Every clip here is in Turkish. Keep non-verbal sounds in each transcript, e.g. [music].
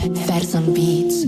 Fed some beats.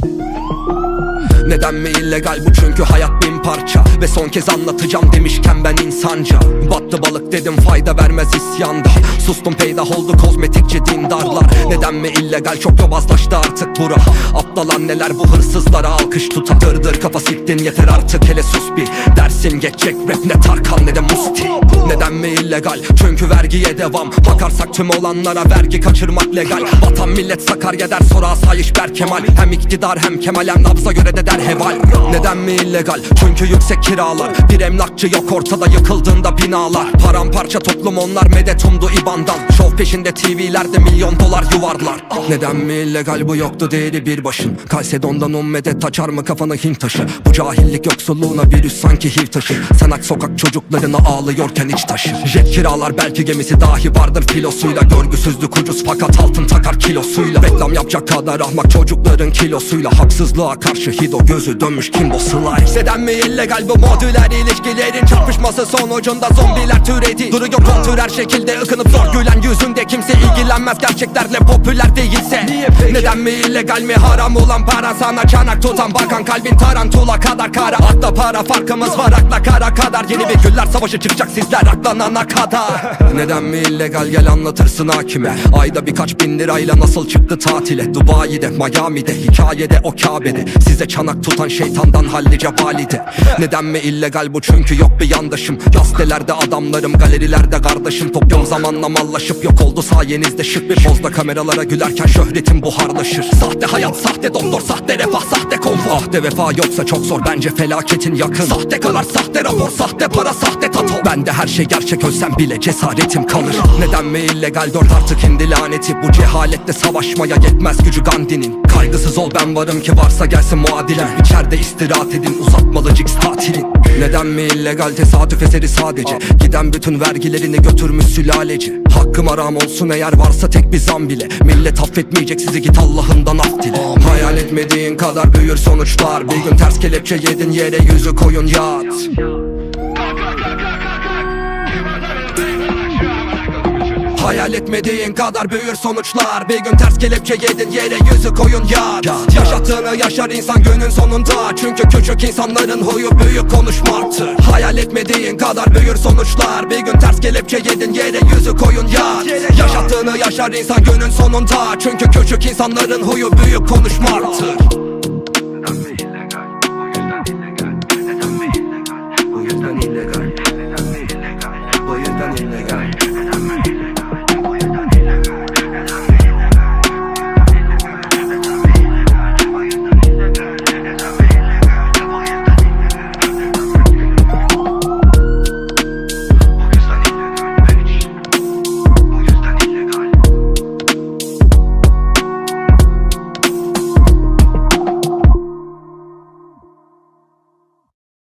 Neden mi illegal bu? Çünkü hayat bin parça. Ve son kez anlatacağım demişken ben insanca. Battı balık dedim fayda vermez isyanda. Sustum peydah oldu kozmetikçi dindarlar Neden mi illegal? Çok yobazlaştı artık bura. Aptal anneler bu hırsızlara alkış tutar. Dırdır kafa siktin yeter artık. Hele sus bir. Dersin geçecek rap ne Tarkan ne de Musti. Neden mi illegal? Çünkü vergiye devam. Bakarsak tüm olanlara vergi kaçırmak legal. Vatan millet Sakarya der sonra asayiş Berkemal. Hem iktidar hem Kemal. Hem nabza göre de heval? Neden mi illegal? Çünkü yüksek kiralar Bir emlakçı yok ortada yıkıldığında binalar. Paramparça toplum onlar medet umdu ibandan. Şov peşinde TV'lerde milyon dolar yuvarlar. Neden mi illegal? Bu yoktu değeri bir başın. Kalsedon'dan um medet açar mı kafanı Hint taşı? Bu cahillik yoksulluğuna virüs sanki HIV taşı. Sen aç sokak çocuklarına ağlıyorken iç taşı. Jet kiralar belki gemisi dahi vardır filosuyla Görgüsüzlük ucuz fakat altın takar kilosuyla. Reklam yapacak kadar ahmak çocukların kilosuyla. Haksızlığa karşı hido gözü dönmüş kimbo slice Neden mi illegal bu modüler ilişkilerin çarpışması sonucunda zombiler türedi. Duruyor kontür her şekilde ıkınıp zor gülen yüzünde Kimse ilgilenmez gerçeklerle popüler değilse. Neden mi illegal mi? Haram olan para sana çanak tutan bakan kalbin tarantula kadar kara. Akla para farkımız var akla kara kadar. Yeni bir güller savaşı çıkacak sizler aklanana kadar. [laughs] Neden mi illegal? Gel anlatırsın hakime. Ayda birkaç bin lirayla nasıl çıktı tatile? Dubai'de Miami'de hikayede o Kabe'de. Size çanak tutan şeytandan hallice valide Neden mi illegal bu? Çünkü yok bir yandaşım. Gazetelerde adamlarım galerilerde kardeşim. Topluyorum zamanla mallaşıp yok oldu. Sayenizde Şık bir pozda kameralara gülerken şöhretim buharlaşır. Sahte hayat sahte doktor sahte refah sahte konfor. Ahde vefa yoksa çok zor. Bence felaketin yakın. Sahte karar sahte rapor sahte para sahte tato. Bende her şey gerçek ölsem bile cesaretim kalır. Neden mi illegal dört artık hindi laneti? Bu cehalette savaşmaya yetmez gücü Gandhi'nin Kaygısız ol ben varım ki varsa gelsin muadilem. İçeride istirahat edin uzatmalı ciks tatilin. Neden mi illegal tesadüf eseri sadece? Giden bütün vergilerini götürmüş sülaleci. Hakkım haram olsun eğer varsa tek bir zam bile. Millet affetmeyecek sizi git Allah'ından af dile. Hayal etmediğin kadar büyür sonuçlar. Bir gün ters kelepçe yedin yere yüzü koyun yat Hayal etmediğin kadar büyür sonuçlar. Bir gün ters kelepçe yedin yere yüzü koyun yat, yat Yaşattığını yaşar insan günün sonunda. Çünkü küçük insanların huyu büyük konuşmaktır. Hayal etmediğin kadar büyür sonuçlar. Bir gün ters kelepçe yedin yere yüzü koyun yat Yaşattığını yaşar insan günün sonunda. Çünkü küçük insanların huyu büyük konuşmaktır.